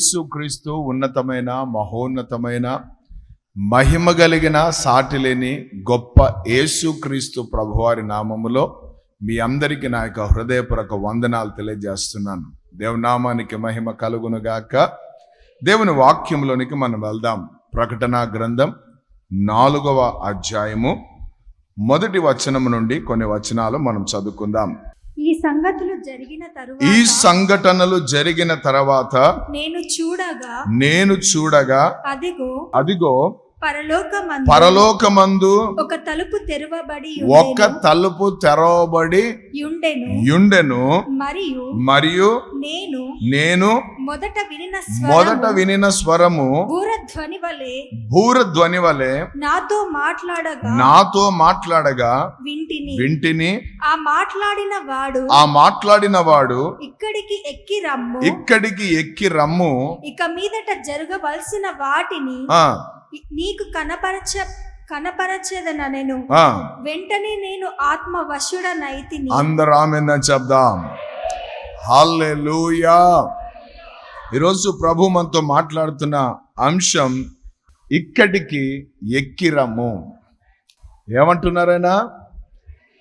యేసుక్రీస్తు ఉన్నతమైన మహోన్నతమైన మహిమ కలిగిన సాటిలేని గొప్ప యేసుక్రీస్తు ప్రభువారి నామములో మీ అందరికీ నా యొక్క హృదయపూర్వక వందనాలు తెలియజేస్తున్నాను. దేవునామానికి మహిమ కలుగును గాక దేవుని వాక్యంలోనికి మనం వెళ్దాం. ప్రకటన గ్రంథం నాలుగవ అధ్యాయము. మొదటి వచనం నుండి కొన్ని వచనాలు మనం చదువుకుందాం. ఈ సంగతులు జరిగిన ఈ తరువాత సంఘటనలు జరిగిన తర్వాత నేను చూడగా నేను చూడగా అదిగో అదిగో పరలోకమందు పరలోకమందు ఒక తలుపు తెరవబడి ఒక తలుపు తెరవబడి ఉండెను యుండెను. మరియు మరియు నేను నేను మొదట వినిన మొదట వినిన స్వరము బూరధ్వని వలె భూర ధ్వని వలె నాతో మాట్లాడగా నాతో మాట్లాడగా వింటిని. వింటిని. ఆ మాట్లాడిన వాడు ఆ మాట్లాడిన వాడు ఇక్కడికి ఎక్కి రమ్ము. ఇక్కడికి ఎక్కి రమ్ము. ఇక మీదట జరగవలసిన వాటిని నీకు కనపరచ కనపరచేదనెను ఆ. వెంటనే నేను ఆత్మ వశుడనైతిని అందరూ ఆమెన చెప్దాం. హల్లెలూయా. ఈరోజు ప్రభు మనతో మాట్లాడుతున్న అంశం ఇక్కడికి ఎక్కిరమ్ము. ఏమంటున్నారైనా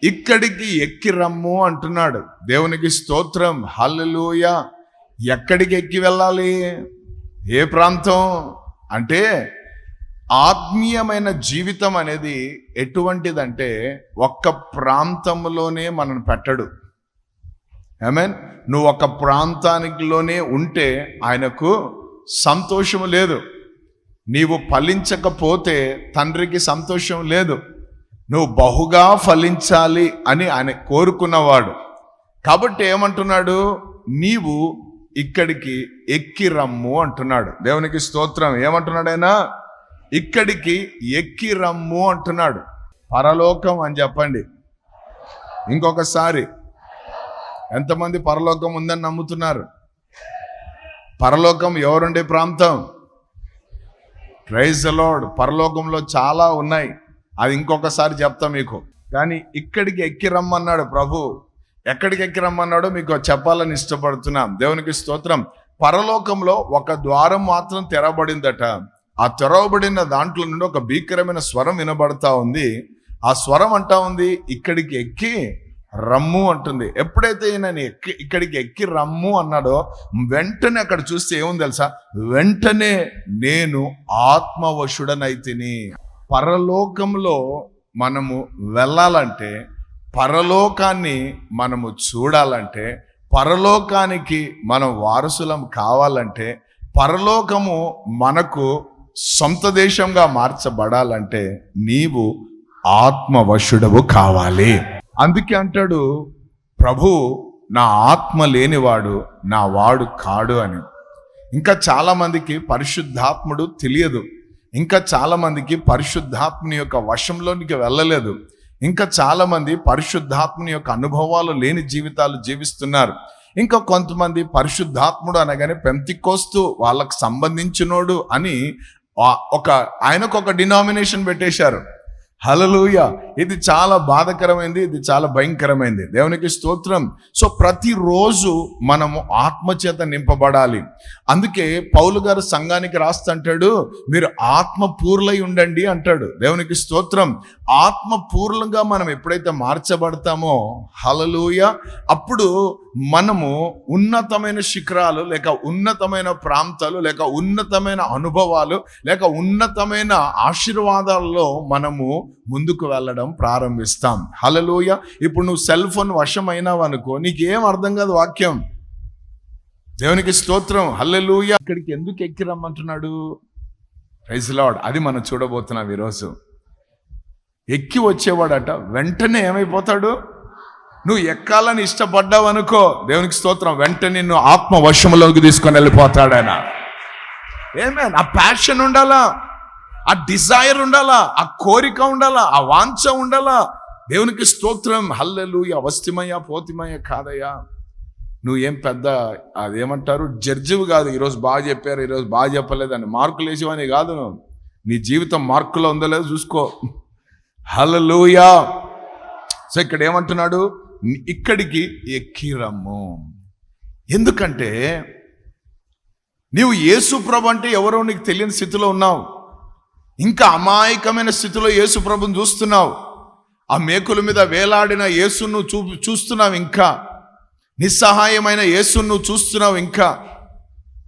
ఇక్కడికి ఎక్కిరమ్ము అంటున్నాడు. దేవునికి స్తోత్రం. హల్లెలూయా. ఎక్కడికి ఎక్కి వెళ్ళాలి? ఏ ప్రాంతం? అంటే ఆత్మీయమైన జీవితం అనేది ఎటువంటిదంటే ఒక్క ప్రాంతంలోనే మనను పెట్టడు. మీన్ నువ్వు ఒక ప్రాంతానికిలోనే ఉంటే ఆయనకు సంతోషం లేదు. నీవు ఫలించకపోతే తండ్రికి సంతోషం లేదు. నువ్వు బహుగా ఫలించాలి అని ఆయన కోరుకున్నవాడు. కాబట్టి ఏమంటున్నాడు? నీవు ఇక్కడికి ఎక్కిరమ్ము అంటున్నాడు. దేవునికి స్తోత్రం. ఏమంటున్నాడు ఆయన? ఇక్కడికి ఎక్కి రమ్ము అంటున్నాడు. పరలోకం అని చెప్పండి. ఇంకొకసారి ఎంతమంది పరలోకం ఉందని నమ్ముతున్నారు? పరలోకం ఎవరుండే ప్రాంతం? ప్రైజ్ లార్డ్ పరలోకంలో చాలా ఉన్నాయి. అది ఇంకొకసారి చెప్తా మీకు. కానీ ఇక్కడికి ఎక్కి రమ్మన్నాడు ప్రభు. ఎక్కడికి ఎక్కి రమ్మన్నాడో మీకు చెప్పాలని ఇష్టపడుతున్నాం. దేవునికి స్తోత్రం. పరలోకంలో ఒక ద్వారం మాత్రం తెరబడిందట. ఆ తెరవబడిన దాంట్లో నుండి ఒక భీకరమైన స్వరం వినబడతా ఉంది. ఆ స్వరం అంటా ఉంది ఇక్కడికి ఎక్కి రమ్ము అంటుంది. ఎప్పుడైతే నేను ఎక్కి ఇక్కడికి ఎక్కి రమ్ము అన్నాడో వెంటనే అక్కడ చూస్తే ఏముంది తెలుసా? వెంటనే నేను ఆత్మవశుడనైతిని పరలోకంలో మనము వెళ్ళాలంటే పరలోకాన్ని మనము చూడాలంటే పరలోకానికి మనం వారసులం కావాలంటే పరలోకము మనకు సొంత దేశంగా మార్చబడాలంటే నీవు ఆత్మవశుడవు కావాలి. అందుకే అంటాడు ప్రభు నా ఆత్మ లేనివాడు నా వాడు కాడు అని. ఇంకా చాలామందికి పరిశుద్ధాత్ముడు తెలియదు. ఇంకా చాలామందికి పరిశుద్ధాత్మని యొక్క వశంలోనికి వెళ్ళలేదు. ఇంకా చాలామంది పరిశుద్ధాత్మని యొక్క అనుభవాలు లేని జీవితాలు జీవిస్తున్నారు. ఇంకా కొంతమంది పరిశుద్ధాత్ముడు అనగానే పెంతికోస్తూ వాళ్ళకు సంబంధించినోడు అని ఒక ఆయనకు ఒక డినామినేషన్ పెట్టేశారు. హలలుయ ఇది చాలా బాధకరమైంది ఇది చాలా భయంకరమైంది. దేవునికి స్తోత్రం. సో ప్రతిరోజు మనము ఆత్మచేత నింపబడాలి. అందుకే పౌలు గారు సంఘానికి రాస్తుంటాడు మీరు ఆత్మ పూర్లై ఉండండి అంటాడు. దేవునికి స్తోత్రం. ఆత్మ పూర్లంగా మనం ఎప్పుడైతే మార్చబడతామో హలలుయ అప్పుడు మనము ఉన్నతమైన శిఖరాలు లేక ఉన్నతమైన ప్రాంతాలు లేక ఉన్నతమైన అనుభవాలు లేక ఉన్నతమైన ఆశీర్వాదాల్లో మనము ముందుకు వెళ్ళడం ప్రారంభిస్తాం. హలలోయ ఇప్పుడు నువ్వు సెల్ ఫోన్ వశమైనావు అనుకో నీకేం అర్థం కాదు వాక్యం. దేవునికి స్తోత్రం. హల్లెలూయ. ఇక్కడికి ఎందుకు ఎక్కి రమ్మంటున్నాడు? ప్రైజ్ లార్డ్ అది మనం చూడబోతున్నాం ఈరోజు. ఎక్కి వచ్చేవాడట వెంటనే ఏమైపోతాడు? నువ్వు ఎక్కాలని ఇష్టపడ్డావు అనుకో దేవునికి స్తోత్రం వెంటనే నువ్వు ఆత్మ వశంలోకి తీసుకొని వెళ్ళిపోతాడు ఆయన ఏమే ఆ ప్యాషన్ ఉండాలా? ఆ డిజైర్ ఉండాలా? ఆ కోరిక ఉండాలా? ఆ వాంఛ ఉండాలా? దేవునికి స్తోత్రం. హల్లెలు అవస్థిమయ్యా పోతిమయ్య కాదయ్యా. నువ్వు ఏం పెద్ద అదేమంటారు? జడ్జివి కాదు. ఈరోజు బాగా చెప్పారు. ఈరోజు బాగా చెప్పలేదని. మార్కులు వేసేవని కాదు నీ జీవితం మార్కులో ఉందో లేదో చూసుకో. హలలుయా సో ఇక్కడ ఏమంటున్నాడు? ఇక్కడికి ఎక్కిరమ్ము ఎందుకంటే నీవు యేసు ప్రభు అంటే ఎవరో నీకు తెలియని స్థితిలో ఉన్నావు. ఇంకా అమాయకమైన స్థితిలో యేసు ప్రభుని చూస్తున్నావు. ఆ మేకుల మీద వేలాడిన యేసును చూ చూస్తున్నావు ఇంకా. నిస్సహాయమైన యేసును చూస్తున్నావు ఇంకా.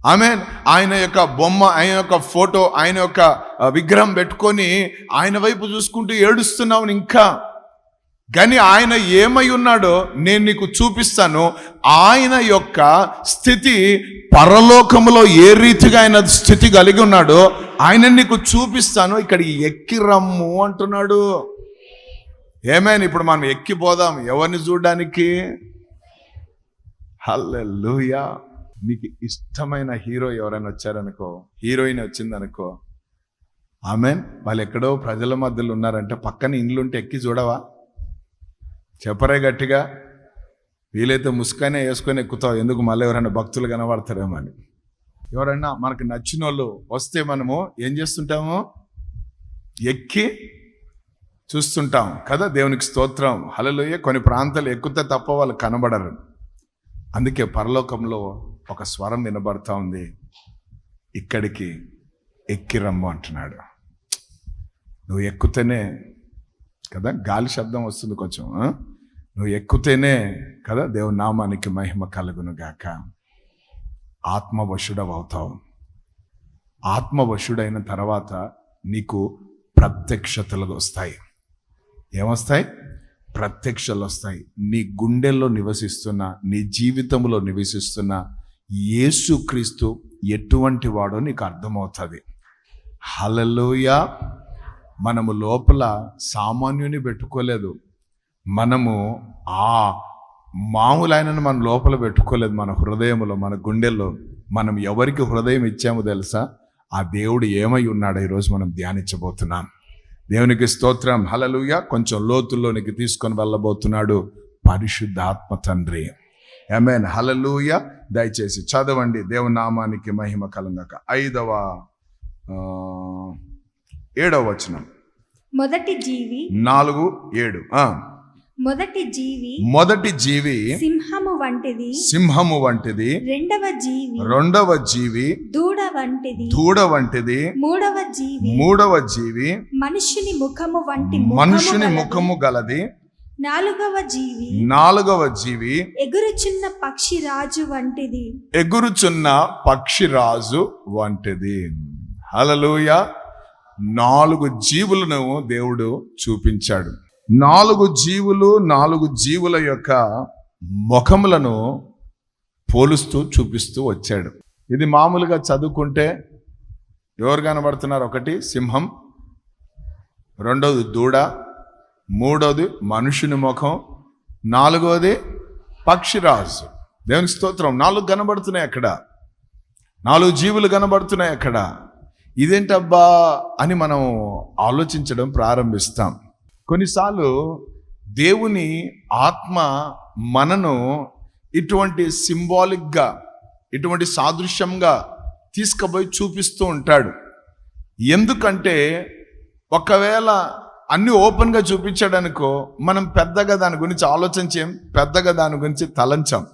ఆమె ఆయన యొక్క బొమ్మ ఆయన యొక్క ఫోటో ఆయన యొక్క విగ్రహం పెట్టుకొని ఆయన వైపు చూసుకుంటూ ఏడుస్తున్నావు ఇంకా. కానీ ఆయన ఏమై ఉన్నాడో నేను నీకు చూపిస్తాను. ఆయన యొక్క స్థితి పరలోకములో ఏ రీతిగా ఆయన స్థితి కలిగి ఉన్నాడో ఆయన నీకు చూపిస్తాను. ఇక్కడ ఎక్కి రమ్ము అంటున్నాడు. ఏమైనా ఇప్పుడు మనం ఎక్కిపోదాం ఎవరిని చూడడానికి? హల్లెలూయా. నీకు ఇష్టమైన హీరో ఎవరైనా వచ్చారనుకో హీరోయిన్ వచ్చిందనుకో ఆమెన్. వాళ్ళు ఎక్కడో ప్రజల మధ్యలో ఉన్నారంటే. పక్కన ఇండ్లుంటే ఎక్కి చూడవా? చెప్పరే గట్టిగా వీలైతే ముసుకనే వేసుకొని ఎక్కుతావు. ఎందుకు? మళ్ళీ ఎవరైనా భక్తులు కనబడతారేమో అని. ఎవరైనా మనకు నచ్చిన వాళ్ళు వస్తే మనము ఏం చేస్తుంటాము? ఎక్కి చూస్తుంటాం కదా దేవునికి స్తోత్రం. హలలోయ కొన్ని ప్రాంతాలు ఎక్కుతే తప్ప వాళ్ళు కనబడరు. అందుకే పరలోకంలో ఒక స్వరం వినబడతా ఉంది. ఇక్కడికి ఎక్కిరమ్ము అంటున్నాడు. నువ్వు ఎక్కుతేనే కదా? గాలి శబ్దం వస్తుంది కొంచెం నువ్వు ఎక్కుతేనే కదా దేవుని నామానికి మహిమ కలుగును గాక. ఆత్మవశుడవవుతావు. ఆత్మవశుడైన తర్వాత నీకు ప్రత్యక్షతలు వస్తాయి. ఏమొస్తాయి? ప్రత్యక్షలు వస్తాయి. నీ గుండెల్లో నివసిస్తున్న నీ జీవితంలో నివసిస్తున్న యేసుక్రీస్తు ఎటువంటి వాడో నీకు అర్థమవుతుంది. హలలోయ మనము లోపల సామాన్యుని పెట్టుకోలేదు. మనము ఆ మామూలు ఆయనను మన లోపల పెట్టుకోలేదు మన హృదయంలో మన గుండెల్లో. మనం ఎవరికి హృదయం ఇచ్చామో తెలుసా? ఆ దేవుడు ఏమై ఉన్నాడో ఈరోజు మనం ధ్యానించబోతున్నాం. దేవునికి స్తోత్రం. హలలుయ కొంచెం లోతుల్లోనికి తీసుకొని వెళ్ళబోతున్నాడు పరిశుద్ధాత్మ తండ్రి. ఎమెన్ హలలుయ దయచేసి చదవండి. దేవునామానికి మహిమ కలంగక. ఐదవ ఏడవ వచనం. మొదటి జీవి నాలుగు ఏడు. మొదటి జీవి మొదటి జీవి సింహము వంటిది. సింహము వంటిది. రెండవ జీవి రెండవ జీవి దూడ వంటిది. దూడ వంటిది. మూడవ జీవి మూడవ జీవి మనుషుని ముఖము వంటి మనుషుని. ముఖము గలది. నాలుగవ జీవి నాలుగవ జీవి ఎగురుచున్న పక్షి రాజు వంటిది. ఎగురుచున్న పక్షిరాజు వంటిది. హలలుయ నాలుగు జీవులను దేవుడు చూపించాడు. నాలుగు జీవులు నాలుగు జీవుల యొక్క ముఖములను పోలుస్తూ చూపిస్తూ వచ్చాడు. ఇది మామూలుగా చదువుకుంటే ఎవరు కనబడుతున్నారు? ఒకటి సింహం. రెండోది దూడ. మూడోది మనుషుని ముఖం. నాలుగోది పక్షిరాజు. దేవుని స్తోత్రం. నాలుగు కనబడుతున్నాయి అక్కడ. నాలుగు జీవులు కనబడుతున్నాయి అక్కడ. ఇదేంటబ్బా అని మనం ఆలోచించడం ప్రారంభిస్తాం. కొన్నిసార్లు దేవుని ఆత్మ మనను ఇటువంటి సింబాలిక్గా ఇటువంటి సాదృశ్యంగా తీసుకుపోయి చూపిస్తూ ఉంటాడు. ఎందుకంటే ఒకవేళ అన్ని ఓపెన్గా చూపించాడనుకో మనం పెద్దగా దాని గురించి ఆలోచించాం పెద్దగా దాని గురించి తలంచాం.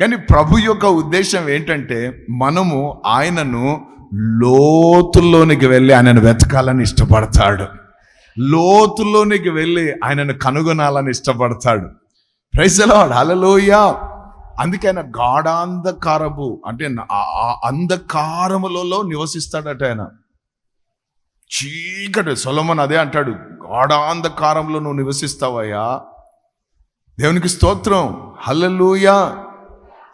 కానీ ప్రభు యొక్క ఉద్దేశం ఏంటంటే మనము ఆయనను లోతుల్లోనికి వెళ్ళి ఆయనను వెతకాలని ఇష్టపడతాడు. లోతుల్లోనికి వెళ్ళి ఆయనను కనుగొనాలని ఇష్టపడతాడు. ప్రైజలాడ్ హలలోయ అందుకైనా గాఢాంధకారపు అంటే ఆ- అంధకారములలో నివసిస్తాడట ఆయన. చీకటి సొలమన్ అదే అంటాడు గాఢాంధకారంలో నువ్వు నివసిస్తావయ్యా. దేవునికి స్తోత్రం. హల్లెలూయా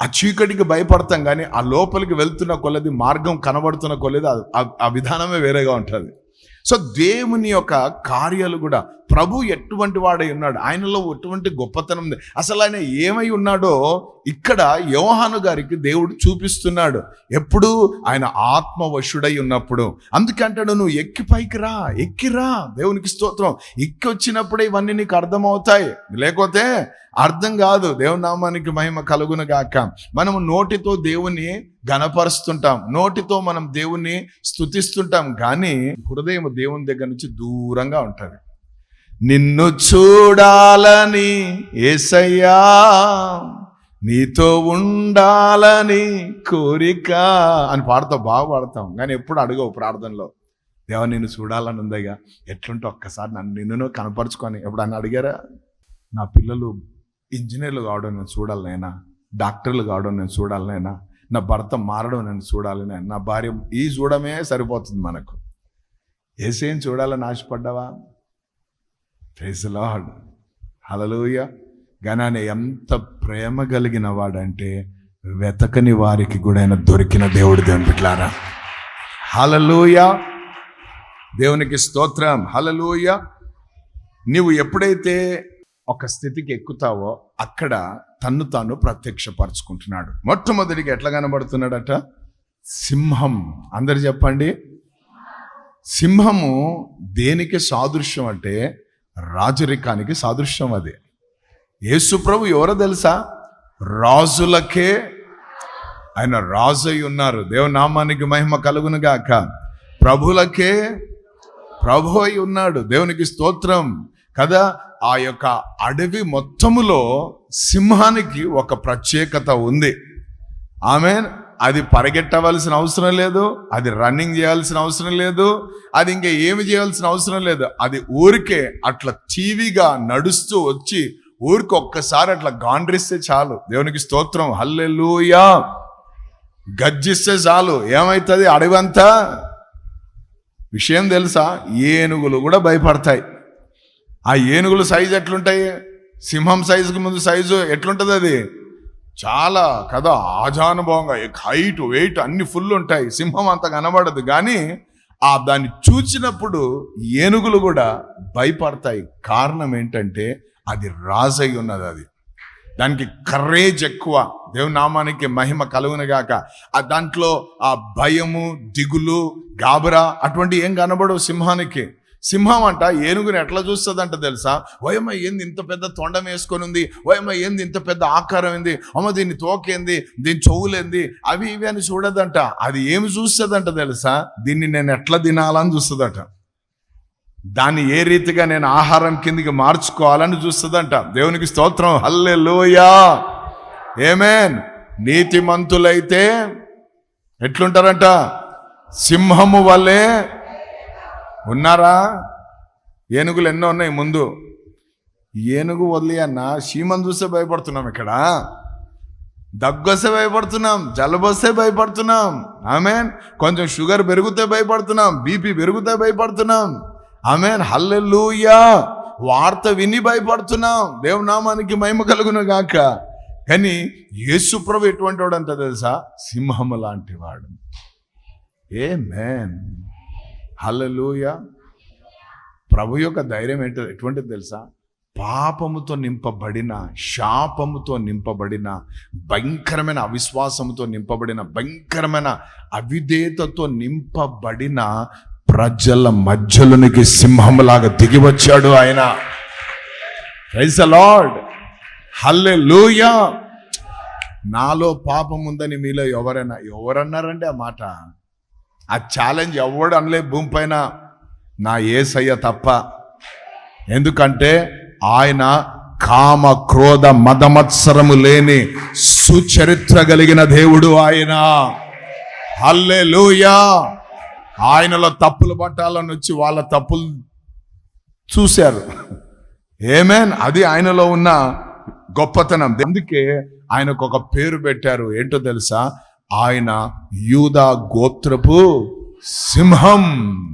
ఆ చీకటికి భయపడతాం కానీ ఆ లోపలికి వెళ్తున్న కొలది మార్గం కనబడుతున్న కొలది ఆ- ఆ విధానమే వేరేగా ఉంటుంది. సో దేవుని యొక్క కార్యాలు కూడా ప్రభు ఎటువంటి వాడై ఉన్నాడు? ఆయనలో ఎటువంటి గొప్పతనం ఉంది అసలు ఆయన ఏమై ఉన్నాడో ఇక్కడ యోహాను గారికి దేవుడు చూపిస్తున్నాడు. ఎప్పుడు? ఆయన ఆత్మవశుడై ఉన్నప్పుడు. అందుకంటాడు నువ్వు ఎక్కి పైకి రా ఎక్కిరా దేవునికి స్తోత్రం. ఎక్కి వచ్చినప్పుడే ఇవన్నీ నీకు అర్థమవుతాయి. లేకపోతే అర్థం కాదు. దేవునామానికి మహిమ కలుగును గాక. మనము నోటితో దేవుని గనపరుస్తుంటాం నోటితో మనం దేవుణ్ణి స్తుతిస్తుంటాం. కానీ హృదయం దేవుని దగ్గర నుంచి దూరంగా ఉంటుంది. నిన్ను చూడాలని ఏసయ్యా నీతో ఉండాలని కోరిక అని పాడతాం బాగా పాడతాం కానీ ఎప్పుడు అడగవు ప్రార్థనలో. దేవ నిన్ను చూడాలని ఉందయ్యా ఎట్లుంటే ఒక్కసారి నన్ను నిన్ను కనపరుచుకొని ఎప్పుడన్నా అడిగారా? నా పిల్లలు ఇంజనీర్లు కావడం నేను చూడాలనైనా డాక్టర్లు కావడం నేను చూడాలనైనా నా భర్త మారడం నేను చూడాలని నా భార్య ఈ చూడమే సరిపోతుంది మనకు. ఏసేం చూడాలని ఆశపడ్డావా? ప్రైజ్ లార్డ్ హలలుయ గనానే ఎంత ప్రేమ కలిగిన వాడంటే వెతకని వారికి కూడా ఆయన దొరికిన దేవుడు దేవుని హలలోయ దేవునికి స్తోత్రం. హలలోయ నీవు ఎప్పుడైతే ఒక స్థితికి ఎక్కుతావో అక్కడ తన్ను తాను ప్రత్యక్షపరచుకుంటున్నాడు. మొట్టమొదటికి ఎట్లా కనబడుతున్నాడట? సింహం. అందరు చెప్పండి. సింహము దేనికి సాదృశ్యం అంటే రాజరికానికి సాదృశ్యం అది. యేసుప్రభు ఎవరో తెలుసా? రాజులకే ఆయన రాజు అయి ఉన్నారు దేవనామానికి మహిమ కలుగును గాక. ప్రభులకే ప్రభు అయి ఉన్నాడు. దేవునికి స్తోత్రం. కదా? ఆ యొక్క అడవి మొత్తములో సింహానికి ఒక ప్రత్యేకత ఉంది. ఆమె అది పరిగెట్టవలసిన అవసరం లేదు అది రన్నింగ్ చేయాల్సిన అవసరం లేదు అది ఇంకా ఏమి చేయాల్సిన అవసరం లేదు. అది ఊరికే అట్లా టీవీగా నడుస్తూ వచ్చి ఊరికి ఒక్కసారి అట్లా గాండ్రిస్తే చాలు. దేవునికి స్తోత్రం. హల్లెలూయా. గర్జిస్తే చాలు. ఏమవుతుంది అడవంతా? విషయం తెలుసా? ఏనుగులు కూడా భయపడతాయి. ఆ ఏనుగులు సైజు ఎట్లుంటాయి? సింహం సైజుకి ముందు సైజు ఎట్లుంటుంది అది చాలా కథ ఆజానుభవంగా హైట్ వెయిట్ అన్ని ఫుల్ ఉంటాయి. సింహం అంత కనబడదు. కానీ ఆ దాన్ని చూచినప్పుడు ఏనుగులు కూడా భయపడతాయి. కారణం ఏంటంటే అది రాజై ఉన్నది అది. దానికి కర్రేజ్ ఎక్కువ. దేవునామానికి మహిమ కలుగునగాక ఆ దాంట్లో ఆ భయము దిగులు గాబరా అటువంటి ఏం కనబడవు సింహానికి. సింహం అంట ఏనుగుని ఎట్లా చూస్తుందంట తెలుసా? ఓయమ్మ ఏంది ఇంత పెద్ద తొండం వేసుకొని ఉంది ఓయమ్మ ఏంది ఇంత పెద్ద ఆకారం ఏంది? అమ్మ దీన్ని తోకేంది? దీని చెవులేంది? అవి ఇవి అని చూడదంట. అది ఏమి చూస్తుందంట తెలుసా? దీన్ని నేను ఎట్లా తినాలని చూస్తుందట. దాన్ని ఏ రీతిగా నేను ఆహారం కిందికి మార్చుకోవాలని చూస్తుందంట. దేవునికి స్తోత్రం. హల్లే లోయా ఏమేన్ నీతిమంతులైతే ఎట్లుంటారంట? సింహము వల్లే ఉన్నారా? ఏనుగులు ఎన్నో ఉన్నాయి ముందు. ఏనుగు వదిలి అన్న సీమను చూస్తే భయపడుతున్నాం ఇక్కడ. దగ్గొస్తే భయపడుతున్నాం జలబొస్తే భయపడుతున్నాం. ఆమెన్. కొంచెం షుగర్ పెరిగితే భయపడుతున్నాం బీపీ పెరిగితే భయపడుతున్నాం. ఆమెన్. హల్లెలూయా. వార్త విని భయపడుతున్నాం. దేవునామానికి మహిమ కలుగును గాక. కానీ యేసుప్రభు ఎటువంటి వాడు అంత తెలుసా? సింహము లాంటి వాడు. ఏ మేన్ హల్లెలూయా. ప్రభు యొక్క ధైర్యం ఏంటో ఎటువంటిది తెలుసా? పాపముతో నింపబడిన శాపముతో నింపబడిన భయంకరమైన అవిశ్వాసముతో నింపబడిన భయంకరమైన అవిధేయతతో నింపబడిన ప్రజల మధ్యలోనికి సింహంలాగా దిగి వచ్చాడు ఆయన. ప్రైజ్ లార్డ్ హల్లే నాలో పాపం ఉందని మీలో ఎవరైనా ఎవరన్నారండి ఆ మాట? ఆ ఛాలెంజ్ ఎవడు అనలే భూమి పైన? నా ఏసయ్య తప్ప. ఎందుకంటే ఆయన కామ క్రోధ మదమత్సరము లేని సుచరిత్ర కలిగిన దేవుడు ఆయన. హల్లే ఆయనలో తప్పులు పట్టాలని వచ్చి వాళ్ళ తప్పులు చూశారు. ఏమేన్ అది ఆయనలో ఉన్న గొప్పతనం. అందుకే ఆయనకు ఒక పేరు పెట్టారు. ఏంటో తెలుసా? ఆయన యూదా గోత్రపు సింహం.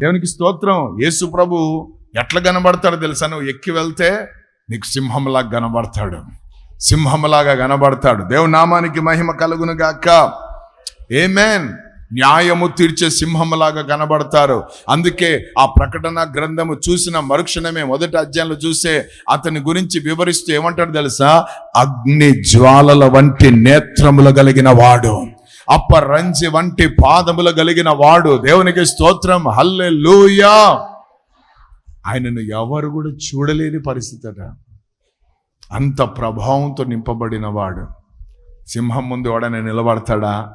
దేవునికి స్తోత్రం. యేసు ప్రభు ఎట్లా కనబడతాడు తెలుసా? నువ్వు ఎక్కి వెళ్తే నీకు సింహంలాగా కనబడతాడు. సింహంలాగా కనబడతాడు. దేవుని నామానికి మహిమ కలుగును గాక. ఏమేన్ న్యాయము తీర్చే సింహంలాగా కనబడతారు. అందుకే ఆ ప్రకటన గ్రంథము చూసిన మరుక్షణమే మొదటి అధ్యాయంలో చూసే అతని గురించి వివరిస్తూ ఏమంటాడు తెలుసా? అగ్ని జ్వాలల వంటి నేత్రములు కలిగిన వాడు. అప్పరంజి వంటి పాదములు కలిగిన వాడు. దేవునికి స్తోత్రం. హల్లే ఆయనను ఎవరు కూడా చూడలేని పరిస్థితి అట. అంత ప్రభావంతో నింపబడిన వాడు. సింహం ముందు ఎవడనే నిలబడతాడా?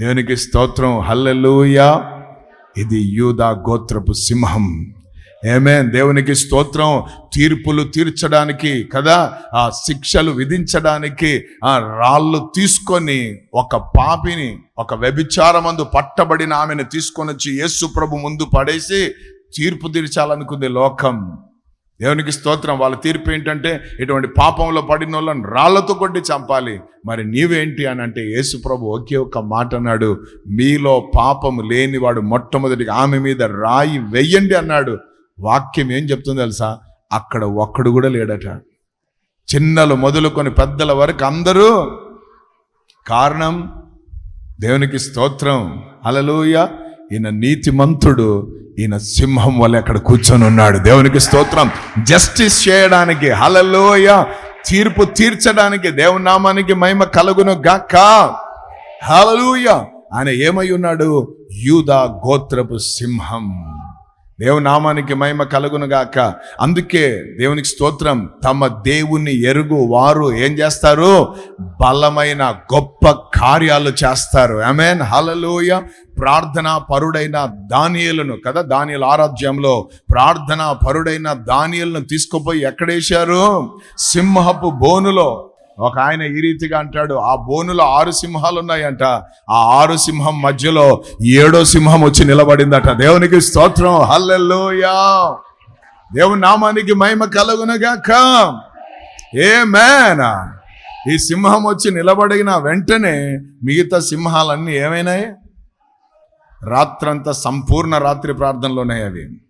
దేవునికి స్తోత్రం. హల్లెలూయా. ఇది యూదా గోత్రపు సింహం. ఏమే దేవునికి స్తోత్రం. తీర్పులు తీర్చడానికి కదా. ఆ శిక్షలు విధించడానికి ఆ రాళ్ళు తీసుకొని ఒక పాపిని ఒక వ్యభిచారమందు పట్టబడిన ఆమెను తీసుకొని వచ్చి యేసు ప్రభు ముందు పడేసి తీర్పు తీర్చాలనుకుంది లోకం. దేవునికి స్తోత్రం. వాళ్ళ తీర్పు ఏంటంటే ఇటువంటి పాపంలో పడిన వాళ్ళని రాళ్ళతో కొట్టి చంపాలి. మరి నీవేంటి అని అంటే యేసు ప్రభు ఒకే ఒక్క మాట అన్నాడు. మీలో పాపం లేనివాడు మొట్టమొదటిగా ఆమె మీద రాయి వెయ్యండి అన్నాడు. వాక్యం ఏం చెప్తుందో తెలుసా? అక్కడ ఒక్కడు కూడా లేడట. చిన్నలు మొదలుకొని పెద్దల వరకు అందరూ కారణం దేవునికి స్తోత్రం అలలోయ ఈయన నీతిమంతుడు ఈయన సింహం వల్ల అక్కడ కూర్చొని ఉన్నాడు. దేవునికి స్తోత్రం. జస్టిస్ చేయడానికి హలలోయ తీర్పు తీర్చడానికి దేవుని నామానికి మహిమ కలుగును గాక. హలలుయ ఆయన ఏమై ఉన్నాడు? యూదా గోత్రపు సింహం. దేవుని నామానికి మహిమ కలుగును గాక. అందుకే దేవునికి స్తోత్రం తమ దేవుని ఎరుగు వారు ఏం చేస్తారు? బలమైన గొప్ప కార్యాలు చేస్తారు. ఆమెన్ హలలోయ ప్రార్థన పరుడైన దానియలను కదా? దానియల ఆరాధ్యంలో ప్రార్థన పరుడైన దానియలను తీసుకుపోయి ఎక్కడేశారు సింహపు బోనులో ఒక ఆయన ఈ రీతిగా అంటాడు ఆ బోనులో ఆరు సింహాలు ఉన్నాయంట ఆ ఆరు సింహం మధ్యలో ఏడో సింహం వచ్చి నిలబడిందట. దేవునికి స్తోత్రం. హల్లెల్లోయా దేవుని నామానికి మహిమ కలుగునగాక. ఏ మేనా ఈ సింహం వచ్చి నిలబడిన వెంటనే మిగతా సింహాలన్నీ ఏమైనాయి? రాత్రంతా సంపూర్ణ రాత్రి ప్రార్థనలోనే అవి.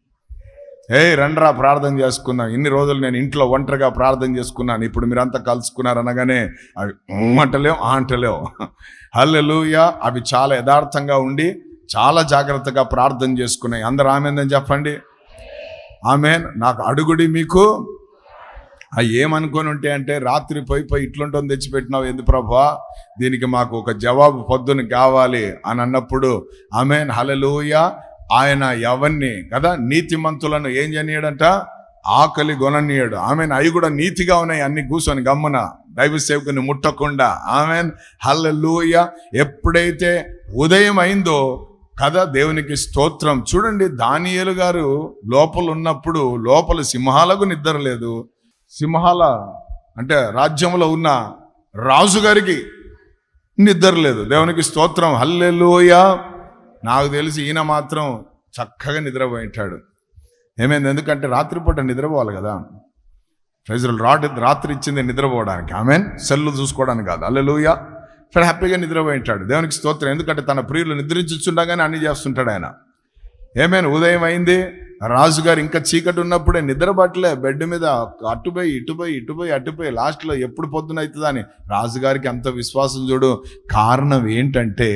ఏ రండ్రా ప్రార్థన చేసుకుందాం ఇన్ని రోజులు నేను ఇంట్లో ఒంటరిగా ప్రార్థన చేసుకున్నాను. ఇప్పుడు మీరంతా కలుసుకున్నారు అనగానే అవి ఊ అంటలేవు ఆ అంటలేవు అవి చాలా యథార్థంగా ఉండి చాలా జాగ్రత్తగా ప్రార్థన చేసుకున్నాయి. అందరు ఆమెందని చెప్పండి? ఆమె నాకు అడుగుడి మీకు. అవి ఏమనుకొని ఉంటే అంటే రాత్రి పోయి పోయి ఇట్లుంటుంది తెచ్చిపెట్టినావు ఎందు ప్రభా? దీనికి మాకు ఒక జవాబు పొద్దున కావాలి అని అన్నప్పుడు ఆమెన్ హలలోయ ఆయన ఎవరిని కదా నీతిమంతులను ఏం చేయనీయడంట? ఆకలి గొననీయడు. ఆమె అవి కూడా నీతిగా ఉన్నాయి అన్ని కూర్చొని గమ్మున. దైవ సేవకుని ముట్టకుండా. ఆమె హల్లెలూయ. ఎప్పుడైతే ఉదయం అయిందో కదా దేవునికి స్తోత్రం. చూడండి దానియేలు గారు లోపల ఉన్నప్పుడు లోపల సింహాలకు నిద్ర లేదు. సింహాల అంటే రాజ్యంలో ఉన్న రాజుగారికి నిద్ర లేదు. దేవునికి స్తోత్రం. హల్లెలూయ. నాకు తెలిసి ఈయన మాత్రం చక్కగా నిద్రపోయింటాడు. ఏమైంది? ఎందుకంటే రాత్రిపూట నిద్రపోవాలి కదా. ప్రజలు రాడ్ రాత్రి ఇచ్చింది నిద్రపోవడానికి. ఆమె సెల్లు చూసుకోవడానికి కాదు. అల్లెలుయ ఇక్కడ హ్యాపీగా నిద్రపోయింటాడు. దేవునికి స్తోత్రం. ఎందుకంటే తన ప్రియులు నిద్రించుండగానే అన్ని చేస్తుంటాడు ఆయన. ఏమైనా ఉదయం అయింది. రాజుగారు ఇంకా చీకటి ఉన్నప్పుడే నిద్రపట్టలే బెడ్ మీద అటుపోయి ఇటుపోయి ఇటుపోయి అటుపోయి లాస్ట్లో ఎప్పుడు పొద్దున అవుతుందని రాజుగారికి అంత విశ్వాసం చూడు. కారణం ఏంటంటే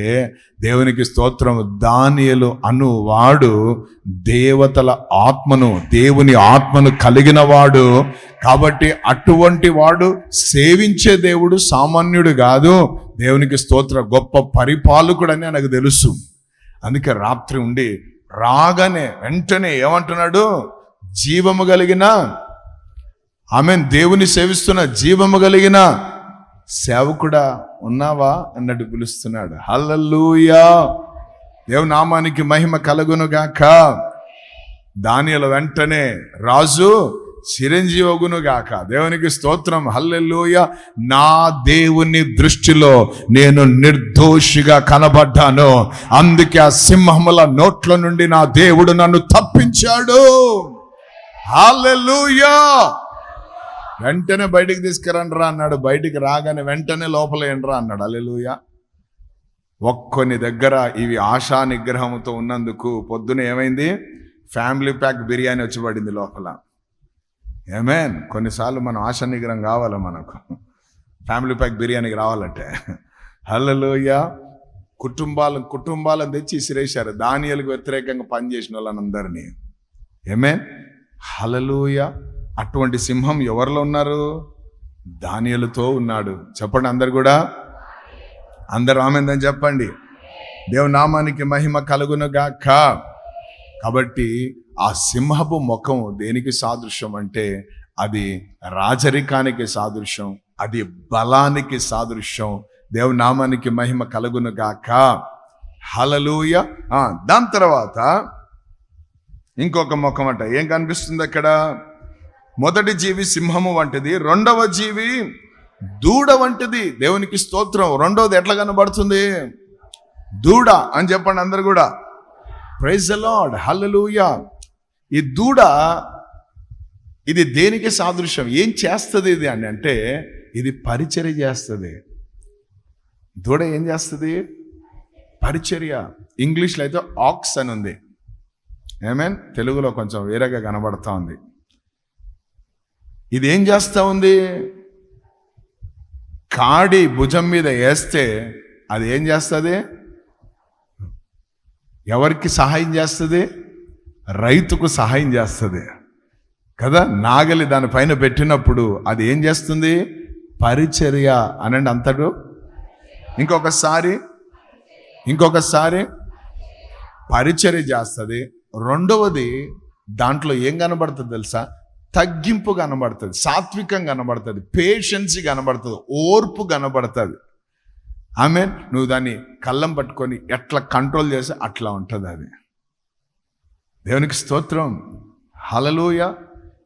దేవునికి స్తోత్రం దానియలు అనువాడు దేవతల ఆత్మను దేవుని ఆత్మను కలిగిన వాడు కాబట్టి అటువంటి వాడు సేవించే దేవుడు సామాన్యుడు కాదు. దేవునికి స్తోత్ర గొప్ప పరిపాలకుడని నాకు తెలుసు. అందుకే రాత్రి ఉండి రాగానే వెంటనే ఏమంటున్నాడు? జీవము కలిగిన ఆమె దేవుని సేవిస్తున్న జీవము కలిగిన సేవకుడా ఉన్నావా? అన్నట్టు పిలుస్తున్నాడు. హల్లూయా దేవుని నామానికి మహిమ కలుగునుగాక. దానిలో వెంటనే రాజు చిరంజీవగును గాక. దేవునికి స్తోత్రం. హల్లెల్లోయ నా దేవుని దృష్టిలో నేను నిర్దోషిగా కనబడ్డాను. అందుకే ఆ సింహముల నోట్ల నుండి నా దేవుడు నన్ను తప్పించాడు. హల్లెల్లోయా వెంటనే బయటికి తీసుకురండి రా అన్నాడు. బయటికి రాగానే వెంటనే లోపల ఏంట్రా అన్నాడు. అల్లెలుయ ఒక్కొని దగ్గర ఇవి ఆశా నిగ్రహంతో ఉన్నందుకు పొద్దున ఏమైంది? ఫ్యామిలీ ప్యాక్ బిర్యానీ వచ్చి పడింది లోపల. ఏమేన్ కొన్నిసార్లు మనం ఆశా నిగ్రహం కావాలి మనకు? ఫ్యామిలీ ప్యాక్ బిర్యానీకి రావాలంటే. హల్లలోయ కుటుంబాలను కుటుంబాలను తెచ్చి ఇసిరేశారు. దానియాలకు వ్యతిరేకంగా పనిచేసిన వాళ్ళందరినీ ఏమే హలలూయ అటువంటి సింహం ఎవరిలో ఉన్నారు? దానియలతో ఉన్నాడు. చెప్పండి అందరు కూడా. అందరు ఆమెందని చెప్పండి. దేవుని నామానికి మహిమ కలుగునుగాక. కాబట్టి ఆ సింహపు ముఖం దేనికి సాదృశ్యం అంటే అది రాజరికానికి సాదృశ్యం అది బలానికి సాదృశ్యం. దేవుని నామానికి మహిమ కలుగునుగాక హలలుయ ఆ, దాని తర్వాత ఇంకొక ముఖం అంట. ఏం కనిపిస్తుంది అక్కడ? మొదటి జీవి సింహము వంటిది రెండవ జీవి దూడ వంటిది. దేవునికి స్తోత్రం. రెండవది ఎట్లా కనబడుతుంది? దూడ అని చెప్పండి అందరు కూడా. ప్రైజ్ లార్డ్ హల్లెలూయా ఈ దూడ ఇది దేనికి సాదృశ్యం? ఏం చేస్తుంది ఇది అని అంటే ఇది పరిచర్య చేస్తుంది. దూడ ఏం చేస్తుంది? పరిచర్య. ఇంగ్లీష్లో అయితే ఆక్స్ అని ఉంది. ఏమేన్ తెలుగులో కొంచెం వేరేగా కనబడుతూ ఉంది. ఇది ఏం చేస్తూ ఉంది? కాడి భుజం మీద వేస్తే అది ఏం చేస్తుంది? ఎవరికి సహాయం చేస్తుంది? రైతుకు సహాయం చేస్తుంది. కదా? నాగలి దానిపైన పెట్టినప్పుడు అది ఏం చేస్తుంది? పరిచర్య అనండి అంతడు ఇంకొకసారి ఇంకొకసారి పరిచర్య చేస్తుంది. రెండవది దాంట్లో ఏం కనబడుతుంది తెలుసా? తగ్గింపు కనబడుతుంది సాత్వికం కనబడుతుంది పేషెన్సీ కనబడుతుంది ఓర్పు కనబడుతుంది. ఆమె నువ్వు దాన్ని కళ్ళం పట్టుకొని ఎట్లా కంట్రోల్ చేస్తే అట్లా ఉంటుంది అది. దేవునికి స్తోత్రం. హలలోయ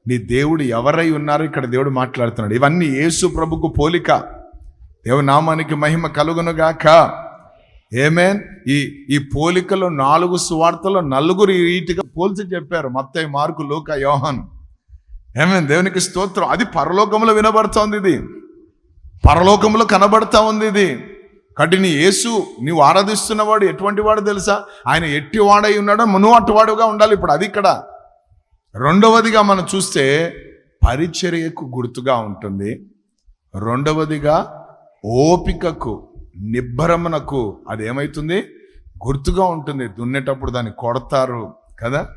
నీ దేవుడు ఎవరై ఉన్నారో ఇక్కడ దేవుడు మాట్లాడుతున్నాడు. ఇవన్నీ యేసు ప్రభుకు పోలిక. దేవుని నామానికి మహిమ కలుగునుగాక ఏమేన్ ఈ ఈ పోలికలో నాలుగు సువార్తలో నలుగురు రీతిగా పోల్చి చెప్పారు. మత్తయ్య మార్కు లోక యోహాన్. ఏమేన్ దేవునికి స్తోత్రం. అది పరలోకంలో వినబడుతోంది ఇది. పరలోకంలో కనబడతా ఉంది ఇది. కఠిని నీ యేసు నువ్వు ఆరాధిస్తున్నవాడు ఎటువంటి వాడు తెలుసా? ఆయన ఎట్టి వాడై ఉన్నాడో నువ్వు అటువాడుగా ఉండాలి ఇప్పుడు అది ఇక్కడ. రెండవదిగా మనం చూస్తే పరిచర్యకు గుర్తుగా ఉంటుంది. రెండవదిగా ఓపికకు నిబ్బరమునకు అది ఏమవుతుంది గుర్తుగా ఉంటుంది. దున్నేటప్పుడు దాన్ని కొడతారు కదా?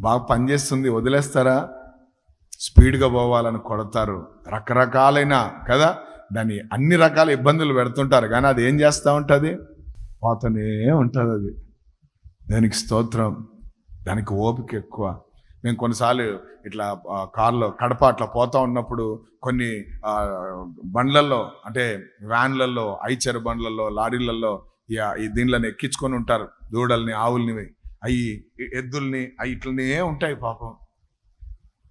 బాగా పనిచేస్తుంది వదిలేస్తారా? స్పీడ్గా పోవాలని కొడతారు. రకరకాలైన కదా? దాన్ని అన్ని రకాల ఇబ్బందులు పెడుతుంటారు కానీ అది ఏం చేస్తూ ఉంటుంది? పోతూనే ఉంటుంది అది. దానికి స్తోత్రం దానికి ఓపిక ఎక్కువ. మేము కొన్నిసార్లు ఇట్లా కార్లో కడప అట్లా పోతా ఉన్నప్పుడు కొన్ని బండ్లల్లో అంటే వ్యాన్లలో ఐచర్ బండ్లలో లారీలలో ఇక ఈ దీనిలను ఎక్కించుకొని ఉంటారు. దూడల్ని ఆవుల్ని అవి ఎద్దుల్ని అవి ఇట్లనే ఉంటాయి పాపం.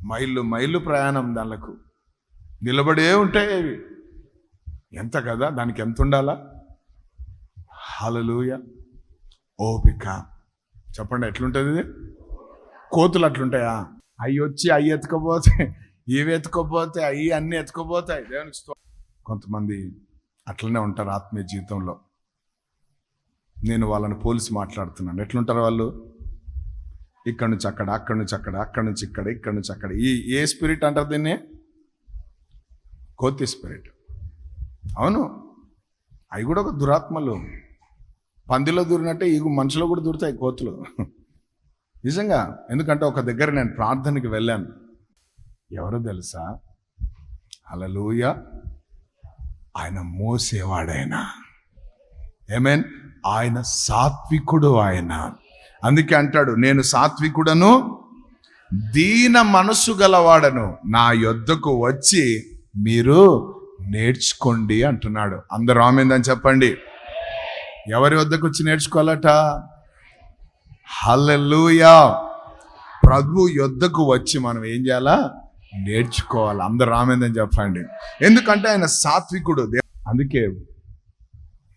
మైళ్ళు మైళ్ళు ప్రయాణం దానికి నిలబడే ఉంటాయి అవి. ఎంత కదా? దానికి ఎంత ఉండాలా? హలలుయ. ఓపిక. చెప్పండి ఎట్లుంటుంది ఇది? కోతులు అట్లుంటాయా? అవి వచ్చి అవి ఎత్తుకపోతే ఇవి ఎత్తుకోపోతే అవి అన్నీ ఎత్తుకోపోతాయి. దేవునికి కొంతమంది అట్లనే ఉంటారు ఆత్మీయ జీవితంలో. నేను వాళ్ళని పోలిసి మాట్లాడుతున్నాను. ఎట్లుంటారు వాళ్ళు? ఇక్కడ నుంచి అక్కడ అక్కడ నుంచి అక్కడ అక్కడ నుంచి ఇక్కడ ఇక్కడ నుంచి అక్కడ. ఈ ఏ స్పిరిట్ అంటారు దీన్ని? కోతి స్పిరిట్. అవును. అవి కూడా ఒక దురాత్మలు. పందిలో దూరినట్టే ఈ మనుషులు కూడా దూరుతాయి కోతులు. నిజంగా ఎందుకంటే ఒక దగ్గర నేను ప్రార్థనకి వెళ్ళాను. ఎవరు తెలుసా? అలలోయ ఆయన మోసేవాడైనా. ఏమేన్ ఆయన సాత్వికుడు ఆయన. అందుకే అంటాడు నేను సాత్వికుడను దీన మనసు గలవాడను. నా యొద్దకు వచ్చి మీరు నేర్చుకోండి అంటున్నాడు. అందరూ ఆమెందని చెప్పండి. ఎవరి వద్దకు వచ్చి నేర్చుకోవాలట? హల్లెలూయా! ప్రభు యొద్దకు వచ్చి మనం ఏం చేయాలా? నేర్చుకోవాలి. అందరు రామేందని చెప్పండి. ఎందుకంటే ఆయన సాత్వికుడు. అందుకే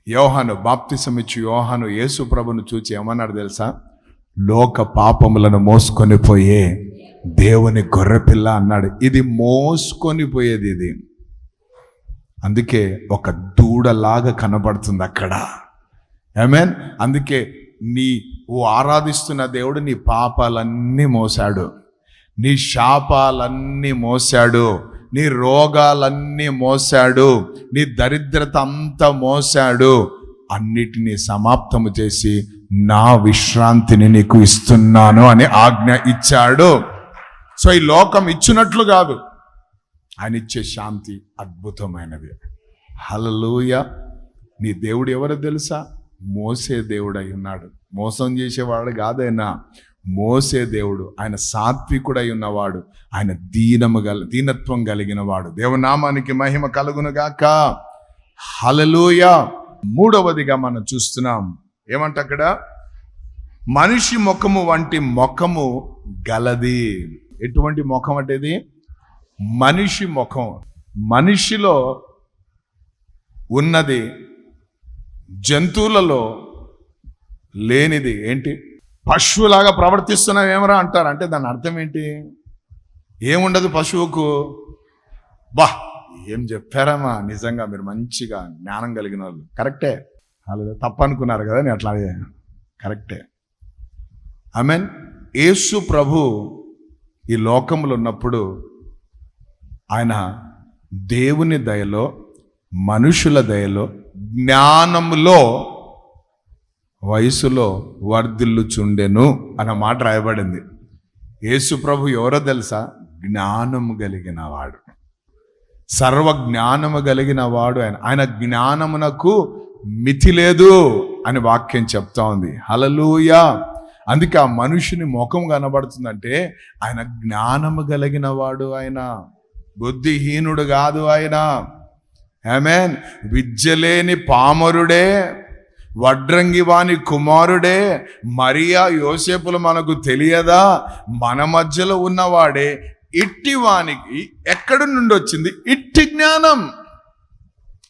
యోహాను బాప్తిసం ఇచ్చి యోహాను యేసు ప్రభును చూచి ఏమన్నాడు తెలుసా? లోక పాపములను మోసుకొని పోయే దేవుని గొర్రెపిల్ల అన్నాడు. ఇది మోసుకొని పోయేది ఇది. అందుకే ఒక దూడలాగా కనబడుతుంది అక్కడ. మీన్ అందుకే నీ ఓ ఆరాధిస్తున్న దేవుడు నీ పాపాలన్నీ మోసాడు నీ శాపాలన్నీ మోసాడు నీ రోగాలన్నీ మోసాడు నీ దరిద్రత అంతా మోసాడు అన్నిటినీ సమాప్తము చేసి నా విశ్రాంతిని నీకు ఇస్తున్నాను అని ఆజ్ఞ ఇచ్చాడు. సో ఈ లోకం ఇచ్చినట్లు కాదు. ఆయన ఇచ్చే శాంతి అద్భుతమైనది. హలలోయ నీ దేవుడు ఎవరో తెలుసా? మోసే దేవుడు అయి ఉన్నాడు. మోసం చేసేవాడు కాదైనా? మోసే దేవుడు. ఆయన సాత్వికుడై ఉన్నవాడు. ఆయన దీనము గల దీనత్వం కలిగిన వాడు. దేవనామానికి మహిమ కలుగునుగాక హలలోయ మూడవదిగా మనం చూస్తున్నాం. ఏమంట అక్కడ? మనిషి ముఖము వంటి ముఖము గలది. ఎటువంటి ముఖం అంటే ఇది? మనిషి ముఖం. మనిషిలో ఉన్నది జంతువులలో లేనిది ఏంటి? పశువులాగా ప్రవర్తిస్తున్నావు ఏమరా అంటారు. అంటే దాని అర్థం ఏంటి? ఏముండదు పశువుకు? బా ఏం చెప్పారమ్మా? నిజంగా మీరు మంచిగా జ్ఞానం కలిగిన వాళ్ళు. కరెక్టే? వాళ్ళు తప్పనుకున్నారు కదా నేను అట్లా కరెక్టే. ఐ మీన్ యేసు ప్రభు ఈ లోకంలో ఉన్నప్పుడు ఆయన దేవుని దయలో మనుషుల దయలో జ్ఞానములో వయసులో వర్ధిల్లుచుండెను అన్న మాట రాయబడింది. యేసు ప్రభు ఎవరో తెలుసా? జ్ఞానము కలిగిన వాడు. సర్వ జ్ఞానము కలిగిన వాడు ఆయన. ఆయన జ్ఞానమునకు మితి లేదు అని వాక్యం చెప్తా ఉంది. హలలుయా అందుకే ఆ మనుషుని ముఖం కనబడుతుందంటే ఆయన జ్ఞానము కలిగిన వాడు ఆయన. బుద్ధిహీనుడు కాదు ఆయన. హెమెన్ విద్యలేని పామరుడే వడ్రంగివాని కుమారుడే మరియా యోసేపులు మనకు తెలియదా? మన మధ్యలో ఉన్నవాడే. ఇట్టి వానికి ఎక్కడి నుండి వచ్చింది? ఇట్టి జ్ఞానం.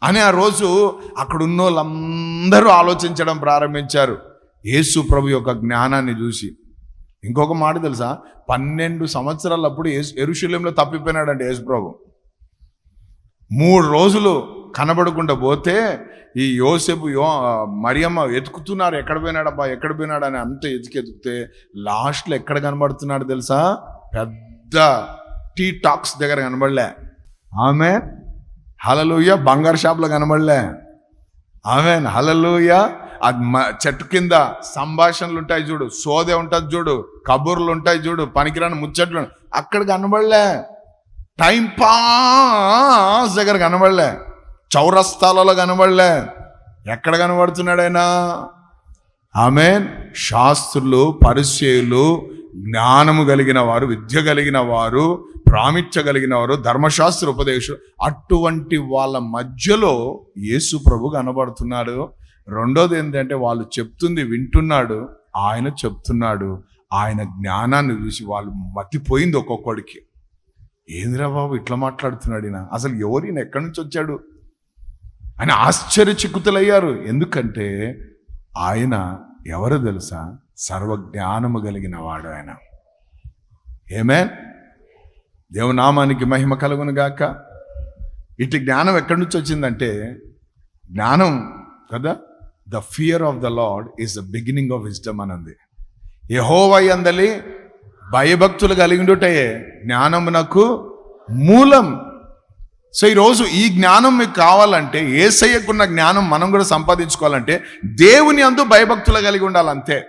అని ఆ రోజు అక్కడ ఉన్న వాళ్ళందరూ ఆలోచించడం ప్రారంభించారు. యేసు ప్రభు యొక్క జ్ఞానాన్ని చూసి. ఇంకొక మాట తెలుసా? పన్నెండు సంవత్సరాలప్పుడు ఎరుశల్యంలో తప్పిపోయినాడంటే యేసుప్రభు. మూడు రోజులు కనబడకుండా పోతే ఈ యోసేపు యో మరియమ్మ ఎతుకుతున్నారు ఎక్కడ పోయినాడబ్బా ఎక్కడ పోయినాడు అని అంత ఎతికి ఎతికితే లాస్ట్లో ఎక్కడ కనబడుతున్నాడు తెలుసా? పెద్ద టీ టాక్స్ దగ్గర కనబడలే. ఆమె హలలుయ బంగారు షాప్లో కనబడలే. ఆమె హలలుయ చెట్టు కింద సంభాషణలు ఉంటాయి చూడు సోదే ఉంటుంది చూడు కబుర్లు ఉంటాయి చూడు పనికిరాని ముచ్చట్లు అక్కడ కనబడలే. టైం పాస్ దగ్గర కనబడలే. చౌరస్తాలలో కనబడలే. ఎక్కడ కనబడుతున్నాడైనా? ఆమె శాస్త్రులు పరిచయులు జ్ఞానము కలిగిన వారు విద్య కలిగిన వారు ప్రామిత్యగలిగిన వారు ధర్మశాస్త్ర ఉపదేశం అటువంటి వాళ్ళ మధ్యలో యేసు ప్రభు కనబడుతున్నాడు. రెండోది ఏంటంటే వాళ్ళు చెప్తుంది వింటున్నాడు ఆయన చెప్తున్నాడు ఆయన జ్ఞానాన్ని చూసి వాళ్ళు మతిపోయింది ఒక్కొక్కడికి. ఏందిరా బాబు ఇట్లా మాట్లాడుతున్నాడు ఈయన? అసలు ఎవరు ఈయన ఎక్కడి నుంచి వచ్చాడు? ఆయన ఆశ్చర్యచిక్కుతులయ్యారు. ఎందుకంటే ఆయన ఎవరు తెలుసా? సర్వజ్ఞానము కలిగిన వాడు ఆయన. ఏమే దేవనామానికి మహిమ కలుగును గాక. ఇటు జ్ఞానం ఎక్కడి నుంచి వచ్చిందంటే జ్ఞానం కదా? The fear of the Lord is the beginning of wisdom అనంది. యహోవై అందలి భయభక్తులు కలిగిండుటయే జ్ఞానం నాకు మూలం. సో ఈరోజు ఈ జ్ఞానం మీకు కావాలంటే ఏసయ్యకున్న జ్ఞానం మనం కూడా సంపాదించుకోవాలంటే దేవుని అందు భయభక్తులు కలిగి ఉండాలి అంతే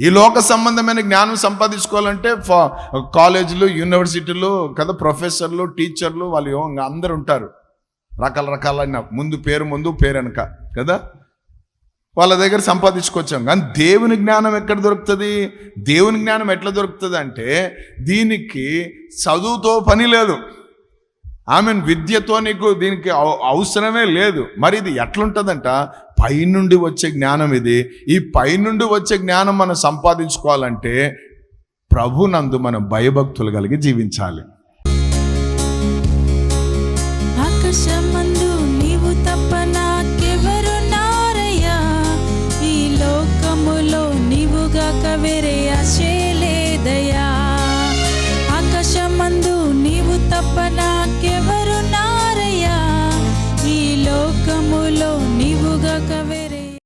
ఈ లోక సంబంధమైన జ్ఞానం సంపాదించుకోవాలంటే ఫా- కాలేజీలు యూనివర్సిటీలు కదా ప్రొఫెసర్లు టీచర్లు వాళ్ళు అందరు ఉంటారు. రకాల రకాలైన ముందు పేరు ముందు పేరు వెనక కదా? వాళ్ళ దగ్గర సంపాదించుకొచ్చాం. కానీ దేవుని జ్ఞానం ఎక్కడ దొరుకుతుంది? దేవుని జ్ఞానం ఎట్లా దొరుకుతుంది అంటే దీనికి చదువుతో పని లేదు. ఐ మీన్ విద్యతో నీకు దీనికి అవసరమే లేదు. మరి ఇది ఎట్లుంటుందంట? పైనుండి వచ్చే జ్ఞానం ఇది. ఈ పైనుండి వచ్చే జ్ఞానం మనం సంపాదించుకోవాలంటే ప్రభునందు మనం భయభక్తులు కలిగి జీవించాలి. ఆకాశం